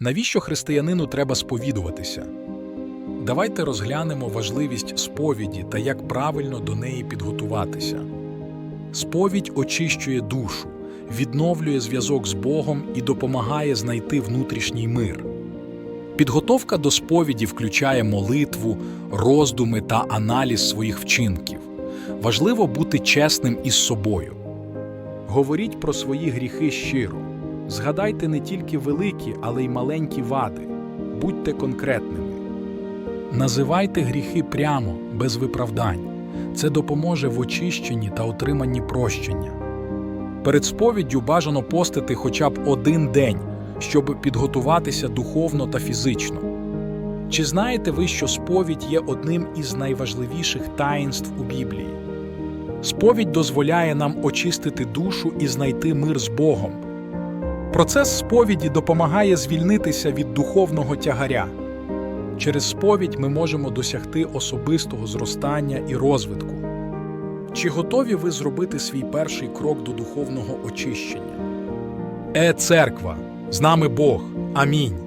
Навіщо християнину треба сповідуватися? Давайте розглянемо важливість сповіді та як правильно до неї підготуватися. Сповідь очищує душу, відновлює зв'язок з Богом і допомагає знайти внутрішній мир. Підготовка до сповіді включає молитву, роздуми та аналіз своїх вчинків. Важливо бути чесним із собою. Говоріть про свої гріхи щиро. Згадайте не тільки великі, але й маленькі вади. Будьте конкретними. Називайте гріхи прямо, без виправдань. Це допоможе в очищенні та отриманні прощення. Перед сповіддю бажано постити хоча б один день, щоб підготуватися духовно та фізично. Чи знаєте ви, що сповідь є одним із найважливіших таїнств у Біблії? Сповідь дозволяє нам очистити душу і знайти мир з Богом. Процес сповіді допомагає звільнитися від духовного тягаря. Через сповідь ми можемо досягти особистого зростання і розвитку. Чи готові ви зробити свій перший крок до духовного очищення? Е, церква, з нами Бог. Амінь.